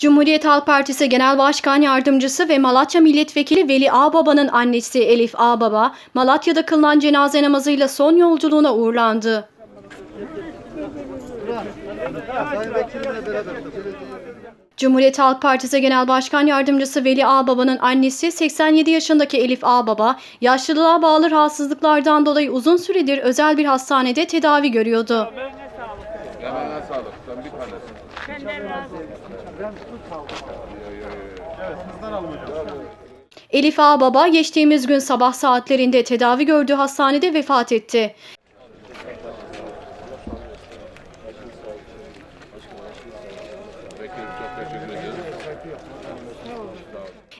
Cumhuriyet Halk Partisi Genel Başkan Yardımcısı ve Malatya Milletvekili Veli Ağbaba'nın annesi Elif Ağbaba, Malatya'da kılınan cenaze namazıyla son yolculuğuna uğurlandı. Cumhuriyet Halk Partisi Genel Başkan Yardımcısı Veli Ağbaba'nın annesi 87 yaşındaki Elif Ağbaba, yaşlılığa bağlı rahatsızlıklardan dolayı uzun süredir özel bir hastanede tedavi görüyordu. Emeğine sağlık. Sen bir Elif Ağbaba geçtiğimiz gün sabah saatlerinde tedavi gördüğü hastanede vefat etti.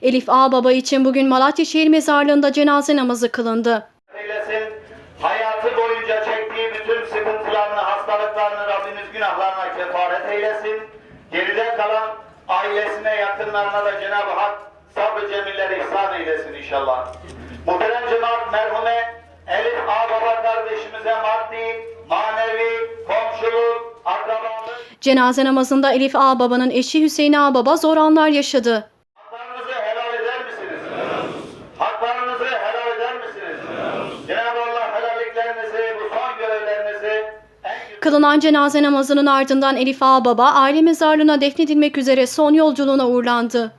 Elif Ağbaba için bugün Malatya Şehir Mezarlığı'nda cenaze namazı kılındı. Hastalıklarını Rabbimiz günahlarına kefaret eylesin. Geride kalan ailesine, yakınlarına da Cenab-ı Hak sabrı cemiller ihsan eylesin inşallah. Muhterem cemaat merhume Elif Ağbaba kardeşimize maddi, manevi, komşuluk, akrabalık, Cenaze namazında Elif Ağbaba'nın eşi Hüseyin Ağbaba zor anlar yaşadı. Kılınan cenaze namazının ardından Elif Ağbaba aile mezarlığına defnedilmek üzere son yolculuğuna uğurlandı.